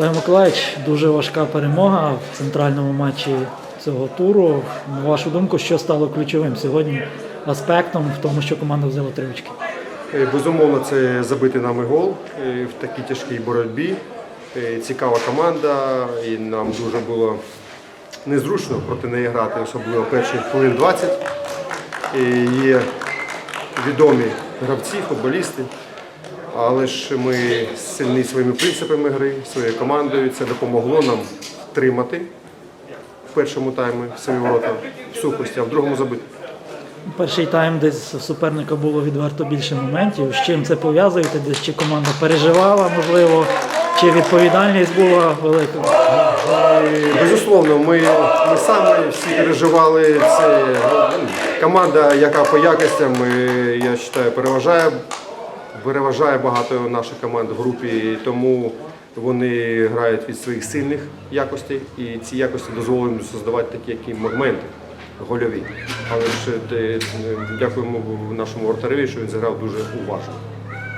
Олег Миколаївич, дуже важка перемога в центральному матчі цього туру. На вашу думку, що стало ключовим сьогодні аспектом в тому, що команда взяла три очки? Е, Безумовно, це забитий нами гол е, в такій тяжкій боротьбі. Е, Цікава команда, і нам дуже було незручно проти неї грати, особливо перші хвилин 20. І Є відомі гравці, футболісти. Але ж ми сильні своїми принципами гри, своєю командою. Це допомогло нам втримати в першому таймі свої ворота в сухості, а в другому забити. Перший тайм десь у суперника було відверто більше моментів. З чим це пов'язуєте? Десь чи команда переживала, можливо, чи відповідальність була велика? І, Безусловно, ми, ми самі всі переживали. Це ну, команда, яка по якостям, е, я вважаю, переважає, переважає багато наших команд в групі, тому вони грають від своїх сильних якостей, і ці якості дозволили їм создавати такі які моменти гольові. Але ж е, е, дякуємо нашому вратареві, що він зіграв дуже уважно.